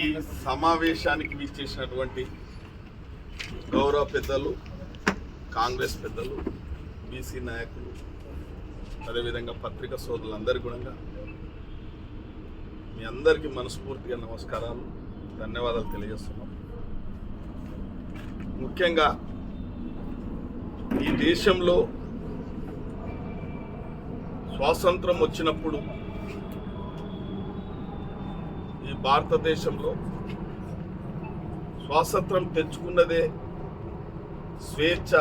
ఈ సమావేశానికి విచ్చేసినటువంటి గౌరవ పెద్దలు కాంగ్రెస్ పెద్దలు బీసీ నాయకులు అదేవిధంగా పత్రికా సోదరులందరి కూడా మీ అందరికీ మనస్ఫూర్తిగా నమస్కారాలు ధన్యవాదాలు తెలియజేస్తున్నాం. ముఖ్యంగా ఈ దేశంలో స్వాతంత్రం వచ్చినప్పుడు ఈ భారతదేశంలో స్వాతంత్రం తెచ్చుకున్నదే స్వేచ్ఛ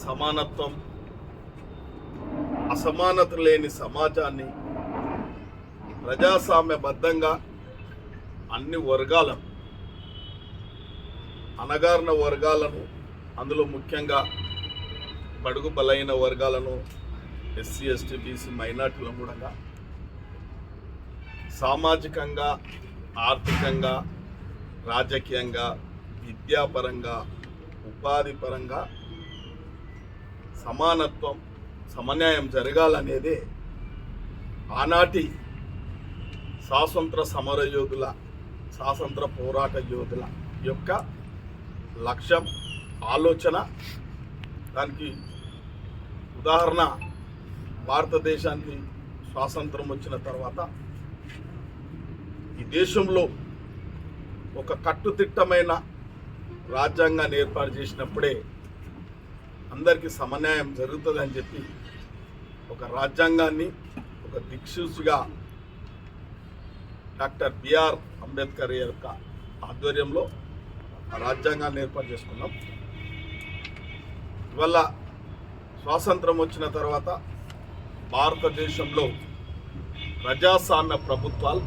సమానత్వం అసమానత లేని సమాజాన్ని ప్రజాస్వామ్యబద్ధంగా అన్ని వర్గాలను అనగారిన వర్గాలను అందులో ముఖ్యంగా బడుగు బలైన వర్గాలను ఎస్సీ ఎస్టీ బీసీ మైనార్టీలను కూడా సామాజికంగా ఆర్థికంగా రాజకీయంగా విద్యాపరంగా ఉపాధి పరంగా సమానత్వం సమన్యాయం జరగాలనేదే ఆనాటి స్వాతంత్ర సమర యోధుల స్వాతంత్ర పోరాట యోధుల యొక్క లక్ష్యం ఆలోచన. దానికి ఉదాహరణ భారతదేశానికి స్వాతంత్రం వచ్చిన తర్వాత ఈ దేశంలో ఒక కట్టుదిట్టమైన రాజ్యాంగాన్ని ఏర్పాటు చేసినప్పుడే అందరికీ సమన్యాయం జరుగుతుందని చెప్పి ఒక రాజ్యాంగాన్ని ఒక దిక్సూచిగా డాక్టర్ బిఆర్ అంబేద్కర్ యొక్క ఆధ్వర్యంలో రాజ్యాంగాన్ని ఏర్పాటు చేసుకున్నాం. ఇవల్ల స్వాతంత్రం వచ్చిన తర్వాత భారతదేశంలో ప్రజాస్వామ్య ప్రభుత్వాలు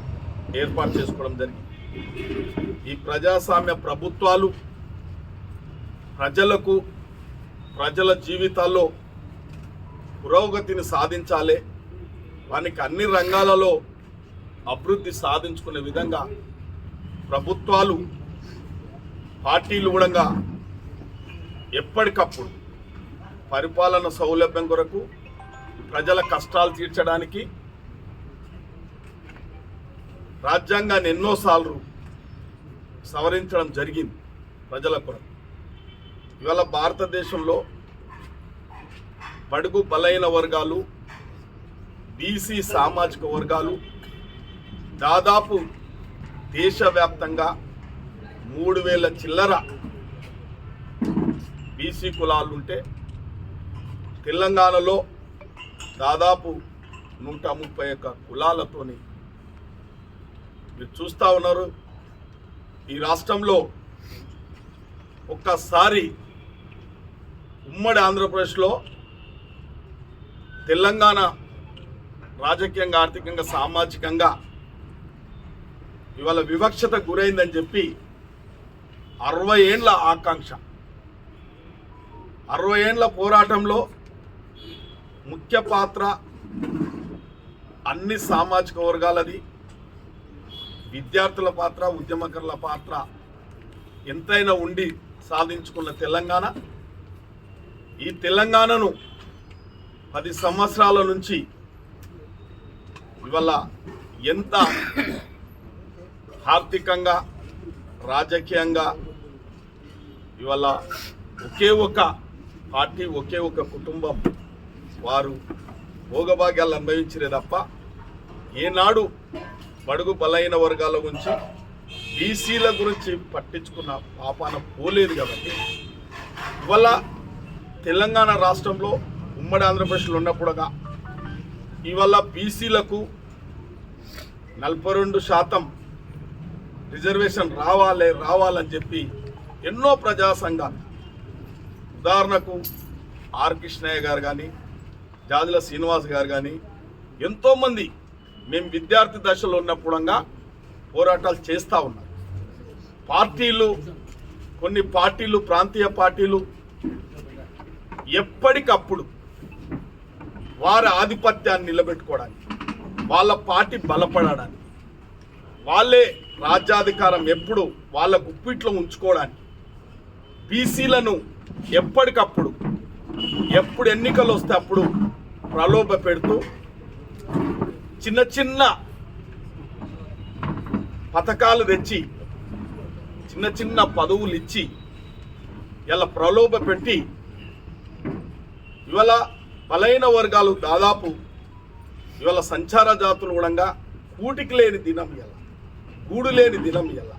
ఏర్పాటు చేసుకోవడం జరిగింది. ఈ ప్రజాస్వామ్య ప్రభుత్వాలు ప్రజలకు ప్రజల జీవితాల్లో పురోగతిని సాధించాలి వానికి అన్ని రంగాలలో అభివృద్ధి సాధించుకునే విధంగా ప్రభుత్వాలు పార్టీలు కూడా ఎప్పటికప్పుడు పరిపాలన సౌలభ్యం కొరకు ప్రజల కష్టాలు తీర్చడానికి రాజ్యాంగాన్ని ఎన్నోసార్లు సవరించడం జరిగింది ప్రజల కొరకు. ఇవాళ భారతదేశంలో బడుగు బలైన వర్గాలు బీసీ సామాజిక వర్గాలు దాదాపు దేశవ్యాప్తంగా మూడు వేల చిల్లర బీసీ కులాలు ఉంటే తెలంగాణలో దాదాపు నూట ముప్పై ఒక్క కులాలతోని మీరు చూస్తూ ఉన్నారు. ఈ రాష్ట్రంలో ఒక్కసారి ఉమ్మడి ఆంధ్రప్రదేశ్లో తెలంగాణ రాజకీయంగా ఆర్థికంగా సామాజికంగా ఇవాళ వివక్షత గురైందని చెప్పి అరవై ఏండ్ల ఆకాంక్ష. అరవై ఏండ్ల పోరాటంలో ముఖ్య పాత్ర అన్ని సామాజిక వర్గాలది. విద్యార్థుల పాత్ర ఉద్యమకారుల పాత్ర ఎంతైనా ఉండి సాధించుకున్న తెలంగాణ. ఈ తెలంగాణను పది సంవత్సరాల నుంచి ఇవాళ ఎంత ఆర్థికంగా రాజకీయంగా ఇవాళ ఒకే ఒక పార్టీ ఒకే ఒక కుటుంబం వారు భోగభాగ్యాలు అనుభవించలే తప్ప ఏనాడు బడుగు బలైన వర్గాల గురించి బీసీల గురించి పట్టించుకున్న పాపాన పోలేదు కాబట్టి. ఇవాళ తెలంగాణ రాష్ట్రంలో ఉమ్మడి ఆంధ్రప్రదేశ్లో ఉన్నప్పుడుగా ఇవాళ బీసీలకు నలభై రెండు శాతం రిజర్వేషన్ రావాలి రావాలని చెప్పి ఎన్నో ప్రజా సంఘాలు ఉదాహరణకు ఆర్ కృష్ణయ్య గారు కానీ జాజుల శ్రీనివాస్ గారు కానీ ఎంతోమంది మేము విద్యార్థి దశలో ఉన్నప్పుడంగా పోరాటాలు చేస్తూ ఉన్నారు. పార్టీలు కొన్ని పార్టీలు ప్రాంతీయ పార్టీలు ఎప్పటికప్పుడు వారి ఆధిపత్యాన్ని నిలబెట్టుకోవడానికి వాళ్ళ పార్టీ బలపడడానికి వాళ్ళే రాజ్యాధికారం ఎప్పుడు వాళ్ళ గుప్పిట్లో ఉంచుకోవడానికి బీసీలను ఎప్పటికప్పుడు ఎప్పుడు ఎన్నికలు వస్తే అప్పుడు ప్రలోభ పెడుతూ చిన్న చిన్న పథకాలు తెచ్చి చిన్న చిన్న పదవులు ఇచ్చి ఇలా ప్రలోభ పెట్టి ఇవాళ బలైన వర్గాలు దాదాపు ఇవాళ సంచార జాతులు కూడా కూటికి లేని దినం ఇలా గూడు లేని దినం ఇలా.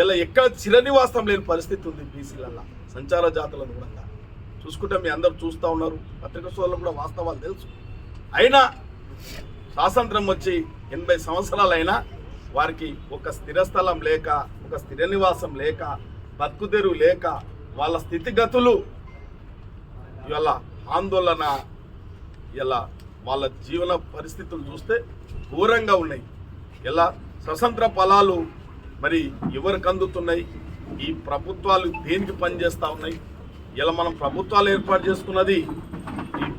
ఇలా ఎక్కడ చిరనివాసం లేని పరిస్థితి ఉంది బీసీలల్లో సంచార జాతులను కూడా. చూసుకుంటే మీ అందరు చూస్తూ ఉన్నారు పత్రిక సోదరులు కూడా వాస్తవాలు తెలుసు. అయినా స్వాతంత్రం వచ్చి ఎనభై సంవత్సరాలైనా వారికి ఒక స్థిర స్థలం లేక ఒక స్థిర నివాసం లేక బతుకుదెరువు లేక వాళ్ళ స్థితిగతులు ఇవాళ ఆందోళన ఇలా వాళ్ళ జీవన పరిస్థితులు చూస్తే ఘోరంగా ఉన్నాయి. ఇలా స్వతంత్ర ఫలాలు మరి ఎవరికి అందుతున్నాయి? ఈ ప్రభుత్వాలు దేనికి పనిచేస్తూ ఉన్నాయి? ఇలా మనం ప్రభుత్వాలు ఏర్పాటు చేసుకున్నది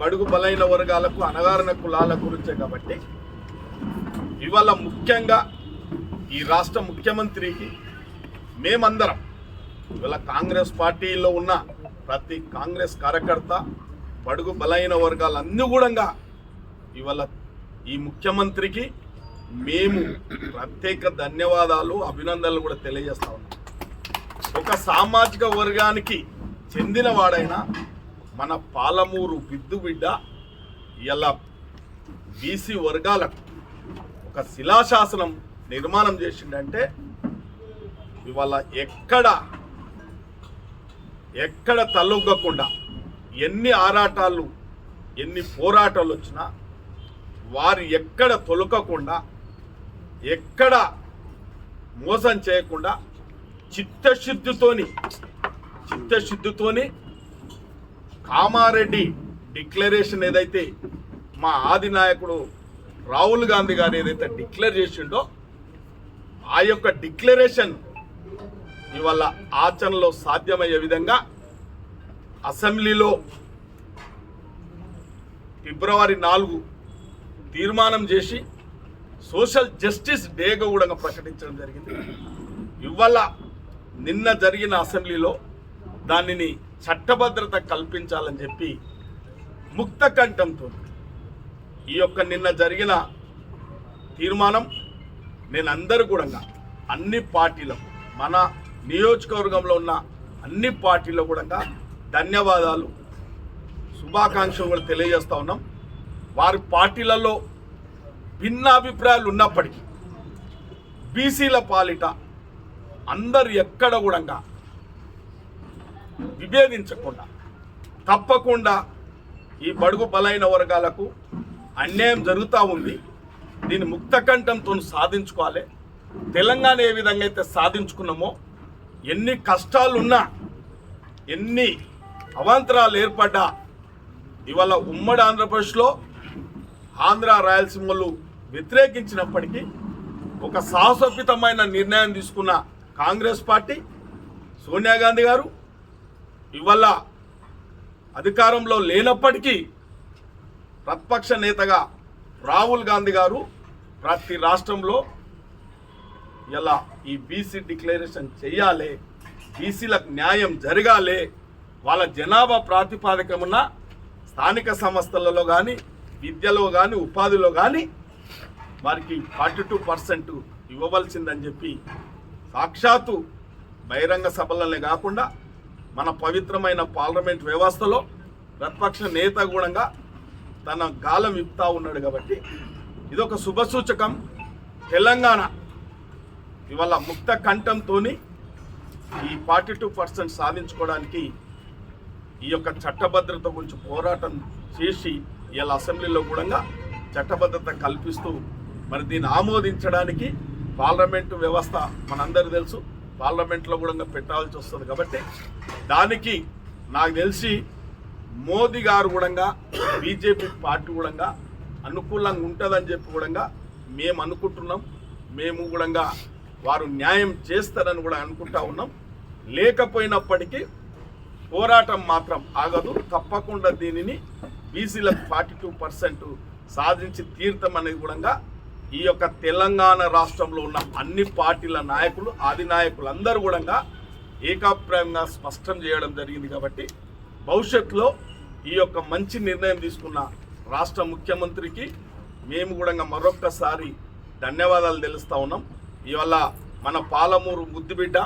బడుగు బలైన వర్గాలకు అనగారిన కులాల గురించే కాబట్టి ఇవాళ ముఖ్యంగా ఈ రాష్ట్ర ముఖ్యమంత్రికి మేమందరం ఇవాళ కాంగ్రెస్ పార్టీలో ఉన్న ప్రతి కాంగ్రెస్ కార్యకర్త బడుగు బలైన వర్గాలన్నీ కూడా ఇవాళ ఈ ముఖ్యమంత్రికి మేము ప్రత్యేక ధన్యవాదాలు అభినందనలు కూడా తెలియజేస్తా ఉన్నాం. ఒక సామాజిక వర్గానికి చెందిన వాడైనా మన పాలమూరు బిద్దు బిడ్డ ఇలా బీసీ వర్గాలకు ఒక శిలాశాసనం నిర్మాణం చేసిండంటే ఇవాళ ఎక్కడ ఎక్కడ తలొగ్గకుండా ఎన్ని ఆరాటాలు ఎన్ని పోరాటాలు వచ్చినా వారు ఎక్కడ తొలకకుండా ఎక్కడ మోసం చేయకుండా చిత్తశుద్ధితోని చిత్తశుద్ధితోని కామారెడ్డి డిక్లరేషన్ ఏదైతే మా ఆది నాయకుడు రాహుల్ గాంధీ గారు ఏదైతే డిక్లేర్ చేసిండో ఆ యొక్క డిక్లరేషన్ ఇవాళ ఆచరణలో సాధ్యమయ్యే విధంగా అసెంబ్లీలో ఫిబ్రవరి నాలుగు తీర్మానం చేసి సోషల్ జస్టిస్ డేగా కూడా ప్రకటించడం జరిగింది. ఇవాళ నిన్న జరిగిన అసెంబ్లీలో దానిని చట్టభద్రత కల్పించాలని చెప్పి ముక్త కంఠంతో ఈ యొక్క నిన్న జరిగిన తీర్మానం నేను అందరూ కూడా అన్ని పార్టీలకు మన నియోజకవర్గంలో ఉన్న అన్ని పార్టీలకు కూడా ధన్యవాదాలు శుభాకాంక్షలు కూడా తెలియజేస్తూ ఉన్నాం. వారి పార్టీలలో భిన్నాభిప్రాయాలు ఉన్నప్పటికీ బీసీల పాలిట అందరు ఎక్కడ కూడా విభేదించకుండా తప్పకుండా ఈ బడుగు బలైన వర్గాలకు అన్యాయం జరుగుతూ ఉంది. దీన్ని ముక్తకంఠంతో సాధించుకోవాలి. తెలంగాణ ఏ విధంగా అయితే సాధించుకున్నామో ఎన్ని కష్టాలున్నా ఎన్ని అవాంతరాలు ఏర్పడ్డా ఇవాళ ఉమ్మడి ఆంధ్రప్రదేశ్లో ఆంధ్ర రాయలసీమలు వ్యతిరేకించినప్పటికీ ఒక సాహసోపితమైన నిర్ణయం తీసుకున్న కాంగ్రెస్ పార్టీ సోనియా గాంధీ గారు ఇవాళ అధికారంలో లేనప్పటికీ ప్రతిపక్ష నేతగా రాహుల్ గాంధీ గారు ప్రతి రాష్ట్రంలో ఇలా ఈ బీసీ డిక్లరేషన్ చేయాలి బీసీలకు న్యాయం జరగాలి వాళ్ళ జనాభా ప్రాతిపాదికమున్న స్థానిక సంస్థలలో కానీ విద్యలో కానీ ఉపాధిలో కానీ వారికి ఫార్టీ టూ పర్సెంట్ ఇవ్వవలసిందని చెప్పి సాక్షాత్తు బహిరంగ సభలనే కాకుండా మన పవిత్రమైన పార్లమెంట్ వ్యవస్థలో ప్రతిపక్ష నేత కూడా తన గాలం ఇప్తా ఉన్నాడు కాబట్టి ఇదొక శుభసూచకం. తెలంగాణ ఇవాళ ముక్త కంఠంతో ఈ ఫార్టీ టూ పర్సెంట్ సాధించుకోవడానికి ఈ యొక్క చట్టభద్రత గురించి పోరాటం చేసి ఇలా అసెంబ్లీలో కూడా చట్టభద్రత కల్పిస్తూ మరి దీన్ని ఆమోదించడానికి పార్లమెంటు వ్యవస్థ మనందరూ తెలుసు. పార్లమెంట్లో కూడా పెట్టాల్సి వస్తుంది కాబట్టి దానికి నాకు తెలిసి మోదీ గారు కూడా బీజేపీ పార్టీ కూడా అనుకూలంగా ఉంటుందని చెప్పి కూడా మేము అనుకుంటున్నాం. మేము కూడా వారు న్యాయం చేస్తారని కూడా అనుకుంటా ఉన్నాం. లేకపోయినప్పటికీ పోరాటం మాత్రం ఆగదు. తప్పకుండా దీనిని బీసీలకు ఫార్టీ టూ పర్సెంట్ సాధించి తీర్థం అనేది కూడా ఈ యొక్క తెలంగాణ రాష్ట్రంలో ఉన్న అన్ని పార్టీల నాయకులు ఆది నాయకులు అందరూ కూడా ఏకాభిప్రాయంగా స్పష్టం చేయడం జరిగింది కాబట్టి భవిష్యత్తులో ఈ యొక్క మంచి నిర్ణయం తీసుకున్న రాష్ట్ర ముఖ్యమంత్రికి మేము కూడా మరొక్కసారి ధన్యవాదాలు తెలుస్తూ ఉన్నాం. ఇవాళ మన పాలమూరు ముద్దుబిడ్డ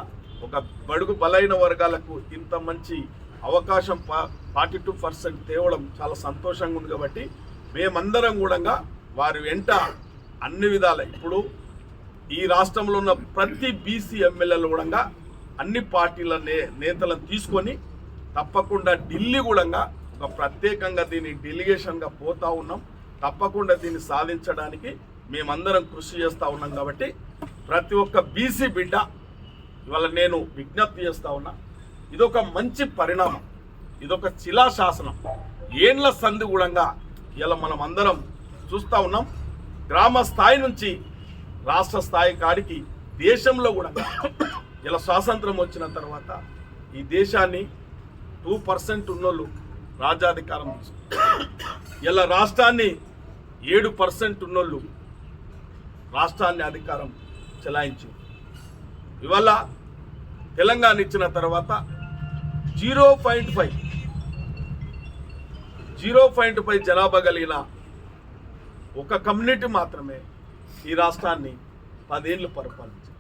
ఒక బడుగు బలైన వర్గాలకు ఇంత మంచి అవకాశం ఫార్టీ టూ పర్సెంట్ తేవడం చాలా సంతోషంగా ఉంది కాబట్టి మేమందరం కూడా వారి వెంట అన్ని విధాల. ఇప్పుడు ఈ రాష్ట్రంలో ఉన్న ప్రతి బీసీ ఎమ్మెల్యేలు కూడా అన్ని పార్టీల నే నేతలను తీసుకొని తప్పకుండా ఢిల్లీ కూడా ఒక ప్రత్యేకంగా దీన్ని డెలిగేషన్గా పోతా ఉన్నాం. తప్పకుండా దీన్ని సాధించడానికి మేమందరం కృషి చేస్తూ ఉన్నాం కాబట్టి ప్రతి ఒక్క బీసీ బిడ్డ ఇవాళ నేను విజ్ఞప్తి చేస్తూ ఉన్నా ఇదొక మంచి పరిణామం ఇదొక శిలాశాసనం. ఏండ్ల సంధి కూడా ఇలా మనం అందరం చూస్తూ ఉన్నాం. గ్రామ స్థాయి నుంచి రాష్ట్ర స్థాయి కాడికి దేశంలో కూడా ఇలా స్వాతంత్రం వచ్చిన తర్వాత ఈ దేశాన్ని టూ పర్సెంట్ ఉన్నోళ్ళు రాజ్యాధికారం ఇలా రాష్ట్రాన్ని ఏడు పర్సెంట్ ఉన్నోళ్ళు రాష్ట్రాన్ని అధికారం చెలాయించు ఇవాళ తెలంగాణ ఇచ్చిన తర్వాత zero point five zero point five జనాభా కలిగిన ఒక కమ్యూనిటీ మాత్రమే ఈ రాష్ట్రాన్ని పదేళ్ళు పరిపాలించింది.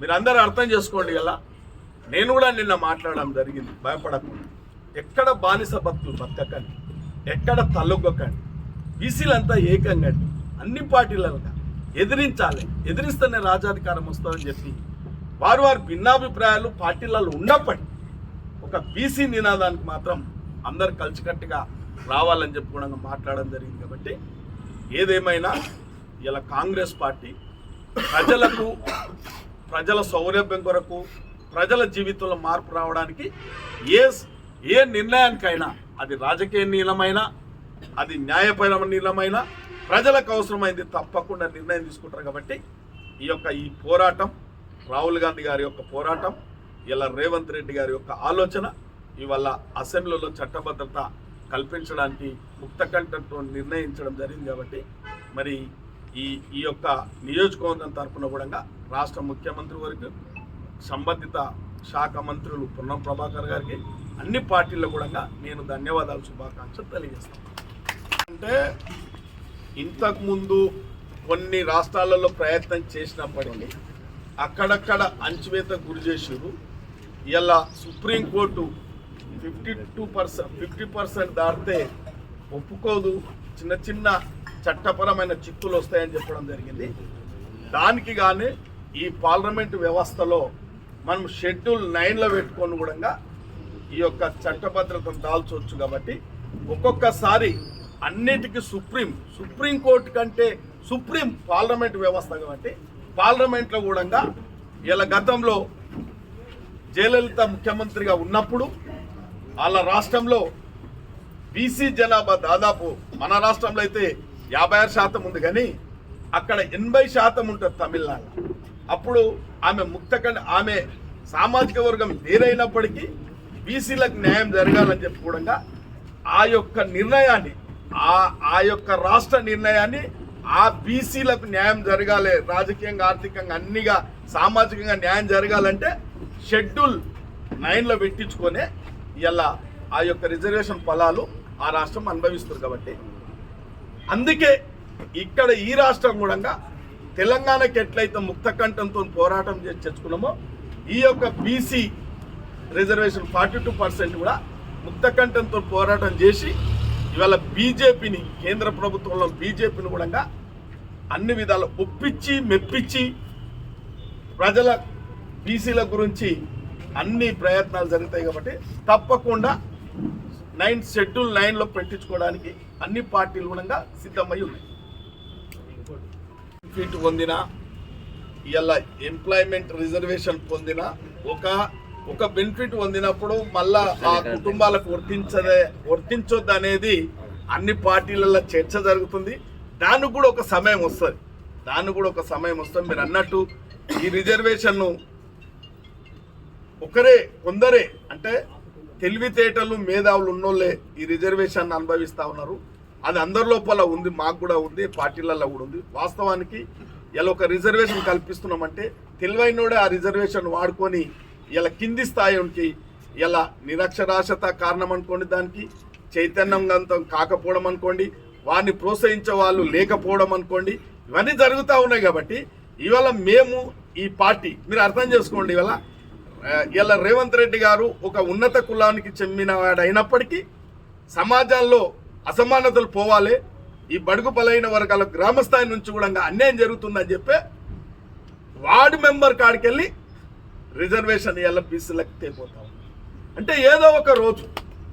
మీరు అర్థం చేసుకోండి ఎలా నేను కూడా నిన్న మాట్లాడడం జరిగింది భయపడకుండా. ఎక్కడ బానిస భక్తులు బతకకండి ఎక్కడ తలొగ్గకండి బీసీలంతా ఏకంగా అన్ని పార్టీలుగా ఎదిరించాలి ఎదిరిస్తేనే రాజాధికారం వస్తుందని చెప్పి వారు వారి భిన్నాభిప్రాయాలు పార్టీలలో ఉన్నప్పటికీ ఒక బీసీ నినాదానికి మాత్రం అందరు కలిసికట్టుగా రావాలని చెప్పి కూడా మాట్లాడడం జరిగింది కాబట్టి ఏదేమైనా ఇలా కాంగ్రెస్ పార్టీ ప్రజలకు ప్రజల సౌలభ్యం కొరకు ప్రజల జీవితంలో మార్పు రావడానికి ఏ ఏ నిర్ణయానికైనా అది రాజకీయ నీలమైనా అది న్యాయపరమైన నీలమైనా ప్రజలకు అవసరమైంది తప్పకుండా నిర్ణయం తీసుకుంటారు కాబట్టి ఈ యొక్క ఈ పోరాటం రాహుల్ గాంధీ గారి యొక్క పోరాటం ఇలా రేవంత్ రెడ్డి గారి యొక్క ఆలోచన ఇవాళ అసెంబ్లీలో చట్టభద్రత కల్పించడానికి ముక్తకంఠంతో నిర్ణయించడం జరిగింది కాబట్టి మరి ఈ ఈ యొక్క నియోజకవర్గం తరఫున కూడా రాష్ట్ర ముఖ్యమంత్రి వరకు సంబంధిత శాఖ మంత్రులు పొన్నం ప్రభాకర్ గారికి అన్ని పార్టీల్లో కూడా నేను ధన్యవాదాలు శుభాకాంక్షలు తెలియజేస్తాను. అంటే ఇంతకుముందు కొన్ని రాష్ట్రాలలో ప్రయత్నం చేసినప్పటికీ అక్కడక్కడ అంచువేత గురి చేసారు ఇలా supreme court fifty two percent fifty percent దాటితే ఒప్పుకోదు. చిన్న చిన్న చట్టపరమైన చిక్కులు వస్తాయని చెప్పడం జరిగింది. దానికి కానీ ఈ పార్లమెంటు వ్యవస్థలో మనం షెడ్యూల్ నైన్లో పెట్టుకొని కూడా ఈ యొక్క చట్టభద్రతను దాల్చవచ్చు కాబట్టి ఒక్కొక్కసారి అన్నిటికీ సుప్రీం సుప్రీం కోర్టు కంటే సుప్రీం పార్లమెంట్ వ్యవస్థ కాబట్టి పార్లమెంట్లో కూడా ఇలా గతంలో జయలలిత ముఖ్యమంత్రిగా ఉన్నప్పుడు వాళ్ళ రాష్ట్రంలో బీసీ జనాభా దాదాపు మన రాష్ట్రంలో అయితే యాభై ఆరు శాతం ఉంది కానీ అక్కడ ఎనభై శాతం ఉంటుంది తమిళనాడు. అప్పుడు ఆమె ముక్తకండ ఆమె సామాజిక వర్గం వేరైనప్పటికీ బీసీలకు న్యాయం జరగాలని చెప్పి కూడా ఆ యొక్క నిర్ణయాన్ని ఆ ఆ యొక్క రాష్ట్ర నిర్ణయాన్ని ఆ బీసీలకు న్యాయం జరగాలి రాజకీయంగా ఆర్థికంగా అన్నిగా సామాజికంగా న్యాయం జరగాలంటే షెడ్యూల్ నైన్లో పెట్టించుకొనే ఇలా ఆ యొక్క రిజర్వేషన్ ఫలాలు ఆ రాష్ట్రం అనుభవిస్తుంది కాబట్టి. అందుకే ఇక్కడ ఈ రాష్ట్రం కూడా తెలంగాణకి ఎట్లయితే ముక్తకంఠంతో పోరాటం చేసి తెచ్చుకున్నామో ఈ యొక్క BC reservation forty two percent కూడా ముక్తకంఠంతో పోరాటం చేసి ఇవాళ బీజేపీని కేంద్ర ప్రభుత్వంలో బీజేపీని కూడా అన్ని విధాలు ఒప్పించి మెప్పించి ప్రజల బీసీల గురించి అన్ని ప్రయత్నాలు జరుగుతాయి కాబట్టి తప్పకుండా నైన్ షెడ్యూల్ నైన్లో పెట్టించుకోవడానికి అన్ని పార్టీలు కూడా సిద్ధమై ఉన్నాయి. బెనిఫిట్ పొందిన ఇలా ఎంప్లాయ్మెంట్ రిజర్వేషన్ పొందిన ఒక ఒక బెనిఫిట్ పొందినప్పుడు మళ్ళా ఆ కుటుంబాలకు వర్తించదే వర్తించొద్దు అనేది అన్ని పార్టీలలో చర్చ జరుగుతుంది. దానికి కూడా ఒక సమయం వస్తుంది. దానికి కూడా ఒక సమయం వస్తుంది. మీరు అన్నట్టు ఈ రిజర్వేషన్ను ఒకరే కొందరే అంటే తెలివితేటలు మేధావులు ఉన్నోళ్ళే ఈ రిజర్వేషన్ అనుభవిస్తూ ఉన్నారు. అది అందరి లోపల ఉంది మాకు కూడా ఉంది పార్టీలలో కూడా ఉంది. వాస్తవానికి ఇలా ఒక రిజర్వేషన్ కల్పిస్తున్నామంటే తెలివైనోడే ఆ రిజర్వేషన్ వాడుకొని ఇలా కింది స్థాయికి ఇలా నిరక్షరాస్యత కారణం అనుకోండి దానికి చైతన్యవంతం కాకపోవడం అనుకోండి వారిని ప్రోత్సహించే వాళ్ళు లేకపోవడం అనుకోండి ఇవన్నీ జరుగుతూ ఉన్నాయి కాబట్టి ఇవాళ మేము ఈ పార్టీ మీరు అర్థం చేసుకోండి ఇవాళ ఇలా రేవంత్ రెడ్డి గారు ఒక ఉన్నత కులానికి చెందిన వాడు అయినప్పటికీ సమాజంలో అసమానతలు పోవాలి. ఈ బడుగు బలైన వర్గాల గ్రామస్థాయి నుంచి కూడా అన్యాయం జరుగుతుందని చెప్పి వార్డు మెంబర్ కాడికి వెళ్ళి రిజర్వేషన్ ఇవాళ బీసీలకు తేపోతాం అంటే ఏదో ఒక రోజు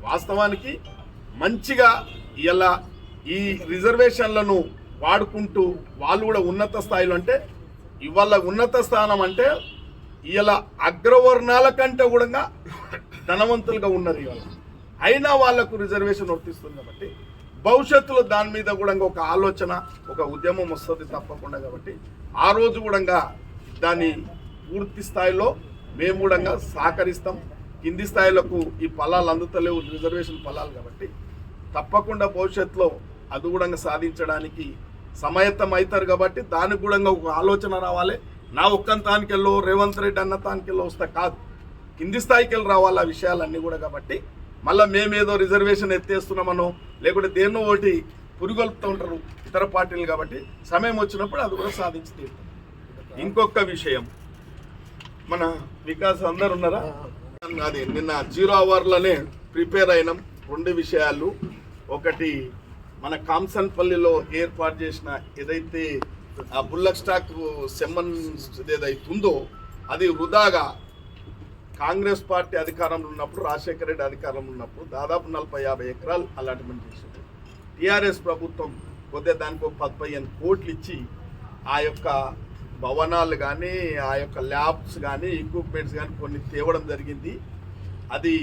వాస్తవానికి మంచిగా ఇలా ఈ రిజర్వేషన్లను వాడుకుంటూ వాళ్ళు కూడా ఉన్నత స్థాయిలో అంటే ఇవాళ ఉన్నత స్థానం అంటే ఇలా అగ్రవర్ణాల కంటే కూడా ధనవంతులుగా ఉన్నారు ఇవాళ. అయినా వాళ్ళకు రిజర్వేషన్ వర్తిస్తుంది కాబట్టి భవిష్యత్తులో దాని మీద కూడా ఒక ఆలోచన ఒక ఉద్యమం వస్తుంది తప్పకుండా కాబట్టి ఆ రోజు కూడా దాన్ని పూర్తి స్థాయిలో మేము కూడా సహకరిస్తాం. కింది స్థాయిలకు ఈ ఫలాలు అందుతలేవు రిజర్వేషన్ ఫలాలు కాబట్టి తప్పకుండా భవిష్యత్తులో అది కూడా సాధించడానికి సమయత్తం అవుతారు కాబట్టి దానికి కూడా ఒక ఆలోచన రావాలి. నా ఒక్కని తానికెళ్ళో రేవంత్ రెడ్డి అన్న తానికెళ్ళో వస్తే కాదు. కింది స్థాయికి వెళ్ళి రావాలి ఆ విషయాలన్నీ కూడా కాబట్టి మళ్ళీ మేమేదో రిజర్వేషన్ ఎత్తేస్తున్నామనో లేకుంటే దేన్నో ఒకటి పురుగొల్పుతూ ఉంటారు ఇతర పార్టీలు కాబట్టి సమయం వచ్చినప్పుడు అది కూడా సాధించి తీరుతాం. ఇంకొక విషయం. మన వికాస్ అందరు ఉన్నారా? అది నిన్న జీరో అవర్లోనే ప్రిపేర్ అయినాం రెండు విషయాలు. ఒకటి మన కాంసన్పల్లిలో ఏర్పాటు చేసిన ఏదైతే ఆ బుల్లక్ స్టాక్ సెమ్మన్ ఏదైతే ఉందో అది వృధాగా కాంగ్రెస్ పార్టీ అధికారంలో ఉన్నప్పుడు రాజశేఖర రెడ్డి అధికారంలో ఉన్నప్పుడు దాదాపు నలభై యాభై ఎకరాలు అలాట్మెంట్ చేసింది టీఆర్ఎస్ ప్రభుత్వం కొద్దిగా దానికి ఒక పది పదిహేను కోట్లు ఇచ్చి ఆ యొక్క భవనాలు కానీ ఆ యొక్క ల్యాబ్స్ కానీ ఎక్విప్మెంట్స్ కానీ కొన్ని తేవడం జరిగింది. అది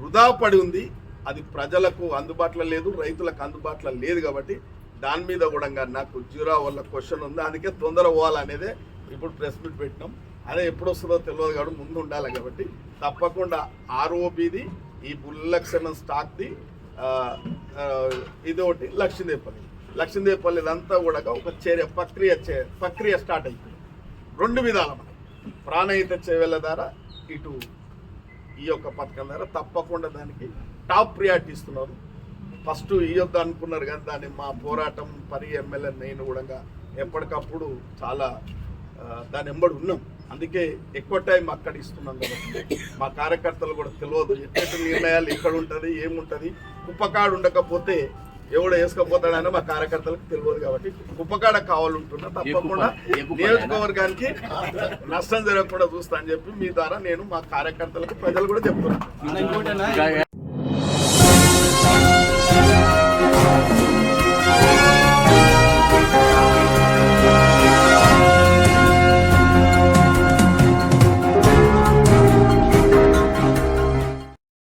వృధా పడి ఉంది. అది ప్రజలకు అందుబాటులో లేదు రైతులకు అందుబాటులో లేదు కాబట్టి దాని మీద కూడా నాకు జీరో వల్ల క్వశ్చన్ ఉంది. అందుకే తొందర పోవాలనేదే ఇప్పుడు ప్రెస్ మీట్ పెట్టినాం. అదే ఎప్పుడు వస్తుందో తెలియదు కాబట్టి ముందు ఉండాలి కాబట్టి తప్పకుండా ఆర్ఓబిది ఈ బుల్లక్ సెవెన్ స్టాక్ది ఇది ఒకటి లక్ష్మీదేపల్లి లక్ష్మీదేపల్లి ఇదంతా కూడా ఒక చర్య ప్రక్రియ చే- ప్రక్రియ స్టార్ట్ అయిపోయింది. రెండు విధాల మనకి ప్రాణహిత చేవేళ్ళ ద్వారా ఇటు ఈ యొక్క పథకం ద్వారా తప్పకుండా దానికి టాప్ ప్రియారిటీ ఇస్తున్నారు. ఫస్ట్ ఇవ్వద్దు అనుకున్నారు కానీ దాన్ని మా పోరాటం పరి ఎమ్మెల్యే నేను కూడా ఎప్పటికప్పుడు చాలా దాని ఎంబడి ఉన్నాం. అందుకే ఎక్కువ టైం అక్కడ ఇస్తున్నాం కాబట్టి మా కార్యకర్తలు కూడా తెలియదు ఎట్టి నిర్ణయాలు ఎక్కడ ఉంటుంది ఏముంటుంది కుప్పకాడు ఉండకపోతే ఎవడు వేసుకపోతాడని మా కార్యకర్తలకు తెలియదు కాబట్టి కుప్పకాడ కావాలంటున్నా తప్పకుండా? నియోజకవర్గానికి నష్టం జరగకుండా చూస్తా అని చెప్పి మీ ద్వారా నేను మా కార్యకర్తలకు ప్రజలు కూడా చెప్తున్నాను